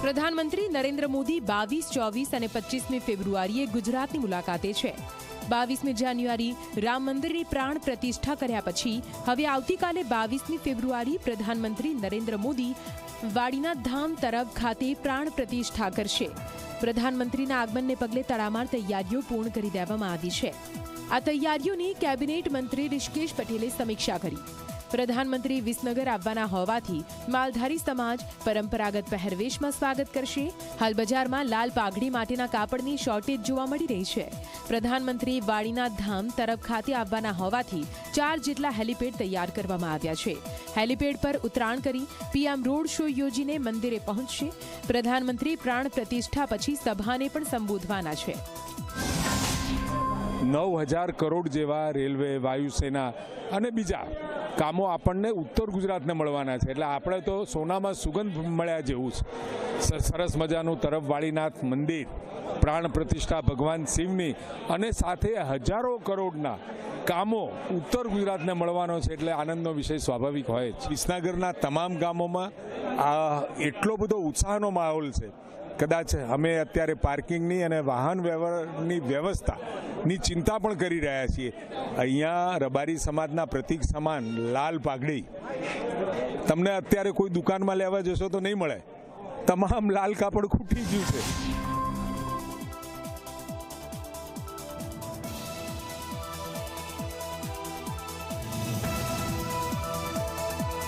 પ્રધાનમંત્રી નરેન્દ્ર મોદી બાવીસ, ચોવીસ અને પચીસમી ફેબ્રુઆરીએ ગુજરાતની મુલાકાતે છે. બાવીસમી જાન્યુઆરી રામ મંદિરની પ્રાણ પ્રતિષ્ઠા કર્યા પછી હવે આવતીકાલે બાવીસમી ફેબ્રુઆરી પ્રધાનમંત્રી નરેન્દ્ર મોદી વાડીના ધામ તરફ ખાતે પ્રાણ પ્રતિષ્ઠા કરશે. પ્રધાનમંત્રીના આગમનને પગલે તડામાર તૈયારીઓ પૂર્ણ કરી દેવામાં આવી છે. આ તૈયારીઓની કેબિનેટ મંત્રી ઋષિકેશ પટેલે સમીક્ષા કરી. પ્રધાનમંત્રી વિસનગર આવવાના હોવાથી માલધારી સમાજ પરંપરાગત પહેરવેશમાં સ્વાગત કરશે. હાલ બજારમાં લાલ પાઘડી માટેના કાપડની શોર્ટેજ જોવા મળી રહી છે. પ્રધાનમંત્રી વાડીના ધામ તરફ ખાતે આવવાના હોવાથી ચાર જેટલા હેલિપેડ તૈયાર કરવામાં આવ્યા છે. હેલિપેડ પર ઉતરાણ કરી પીએમ રોડ શો યોજીને મંદિરે પહોંચશે. પ્રધાનમંત્રી પ્રાણ પ્રતિષ્ઠા પછી સભાને પણ સંબોધવાના છે. નવ હજાર કરોડ જેવા રેલવે, વાયુસેના અને બીજા કામો આપણને ઉત્તર ગુજરાતને મળવાના છે. એટલે આપણે તો સોનામાં સુગંધ મળ્યા જેવું છે. સરસ મજાનું તરફવાળીનાથ મંદિર, પ્રાણ પ્રતિષ્ઠા ભગવાન શિવની અને સાથે હજારો કરોડના કામો ઉત્તર ગુજરાતને મળવાનો છે. એટલે આનંદનો વિષય સ્વાભાવિક હોય જ. વિસનગરના તમામ ગામોમાં આ એટલો બધો ઉત્સાહનો માહોલ છે. કદાચ અમે અત્યારે પાર્કિંગની અને વાહન વ્યવહારની વ્યવસ્થાની ચિંતા પણ કરી રહ્યા છીએ. અહીંયા રબારી સમાજના પ્રતિક સમાન લાલ પાઘડી. તમને અત્યારે કોઈ દુકાનમાં લેવા જશો તો નહીં મળે. તમામ લાલ કાપડ ખૂટી ગયું છે.